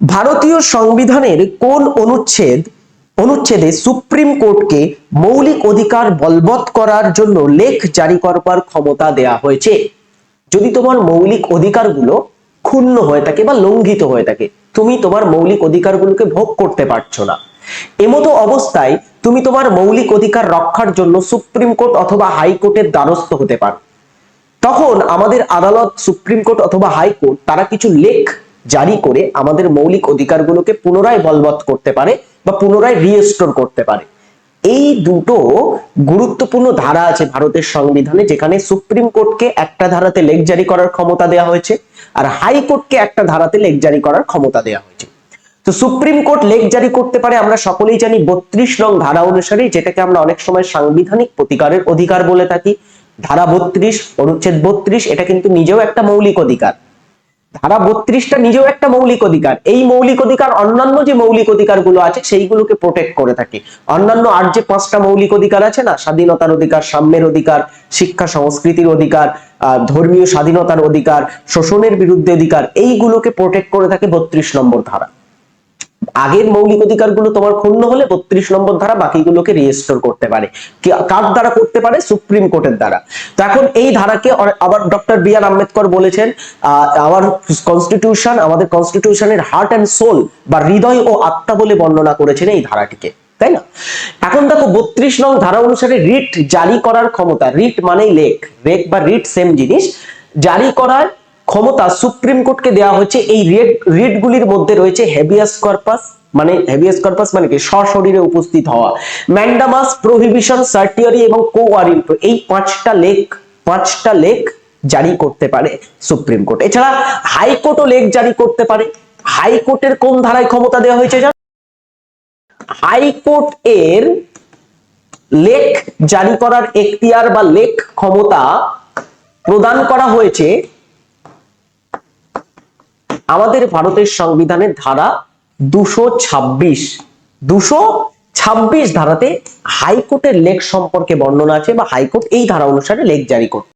ভারতীয় সংবিধানের কোন অনুচ্ছেদ, অনুচ্ছেদে সুপ্রিম কোর্টকে মৌলিক অধিকার বলবৎ করার জন্য লেখ জারি করবার ক্ষমতা দেয়া হয়েছে। যদি তোমার মৌলিক অধিকারগুলো ক্ষুণ্ণ হয়ে থাকে বা লঙ্ঘিত হয়ে থাকে, তুমি তোমার মৌলিক অধিকারগুলোকে ভোগ করতে পারছ না। এমতো অবস্থায় তুমি তোমার মৌলিক অধিকার রক্ষার জন্য সুপ্রিম কোর্ট অথবা হাইকোর্টের দ্বারস্থ হতে পারো। তখন আমাদের আদালত, সুপ্রিম কোর্ট অথবা হাইকোর্ট, তারা কিছু লেখ জারি করে আমাদের মৌলিক অধিকারগুলোকে পুনরায় বলবৎ করতে পারে বা পুনরায় রিস্টোর করতে পারে। এই দুটো গুরুত্বপূর্ণ ধারা আছে ভারতের সংবিধানে, যেখানে সুপ্রিম কোর্টকে একটা ধারাতে লেগ জারি করার ক্ষমতা দেওয়া হয়েছে আর হাইকোর্টকে একটা ধারাতে লেগ জারি করার ক্ষমতা দেওয়া হয়েছে। তো সুপ্রিম কোর্ট লেগ জারি করতে পারে আমরা সকলেই জানি বত্রিশ নং ধারা অনুসারে, যেটাকে আমরা অনেক সময় সাংবিধানিক প্রতিকারের অধিকার বলে থাকি। ধারা বত্রিশ, অনুচ্ছেদ বত্রিশ, এটা কিন্তু নিজেও একটা মৌলিক অধিকার। ধারা বত্রিশটা নিজেও একটা মৌলিক অধিকার। এই মৌলিক অধিকার, অন্যান্য যে মৌলিক অধিকারগুলো আছে, সেইগুলোকে প্রোটেক্ট করে থাকে। অন্যান্য আর যে পাঁচটা মৌলিক অধিকার আছে না, স্বাধীনতার অধিকার, সাম্যের অধিকার, শিক্ষা, সংস্কৃতির অধিকার ধর্মীয় স্বাধীনতার অধিকার, শোষণের বিরুদ্ধে অধিকার, এইগুলোকে প্রোটেক্ট করে থাকে বত্রিশ নম্বর ধারা। আগের মৌলিক অধিকারগুলো তোমার ক্ষুণ্ণ হলে বত্রিশ নম্বর ধারা বাকিগুলোকে রিস্টোর করতে পারে। কার দ্বারা করতে পারে? সুপ্রিম কোর্টের দ্বারা। তো এখন এই ধারাকে আবার ডক্টর বি আর আম্বেদকর বলেছেন আমার কনস্টিটিউশন আমাদের কনস্টিটিউশনের হার্ট অ্যান্ড সোল বা হৃদয় ও আত্মা বলে বর্ণনা করেছেন এই ধারাটিকে, তাই না? এখন দেখো, বত্রিশ নং ধারা অনুসারে রিট জারি করার ক্ষমতা রিট মানেই লেখ রেক বা রিট সেম জিনিস, জারি করার ক্ষমতা সুপ্রিম কোর্টকে দেওয়া হয়েছে। এই রেড রিটগুলির মধ্যে রয়েছে হেভিয়াস কর্পাস মানে হেভিয়াস কর্পাস মানে কি? সশরীরে উপস্থিত হওয়া। ম্যান্ডামাস প্রহিবিশন সার্টিয়ারি এবং কোয়ারিন এই পাঁচটা লেখ পাঁচটা লেখ জারি করতে পারে সুপ্রিম কোর্ট। এছাড়া হাইকোর্টও লেখ জারি করতে পারে। হাইকোর্টের কোন ধারায় ক্ষমতা দেওয়া হয়েছে জানো? হাইকোর্ট এর লেখ জারি করার এখতিয়ার বা লেখ ক্ষমতা প্রদান করা হয়েছে আমাদের ভারতের সংবিধানের ধারা দুশো ছাব্বিশ। দুশো ছাব্বিশ ধারাতে হাইকোর্টের লেখ সম্পর্কে বর্ণনা আছে বা হাইকোর্ট এই ধারা অনুসারে লেখ জারি করতে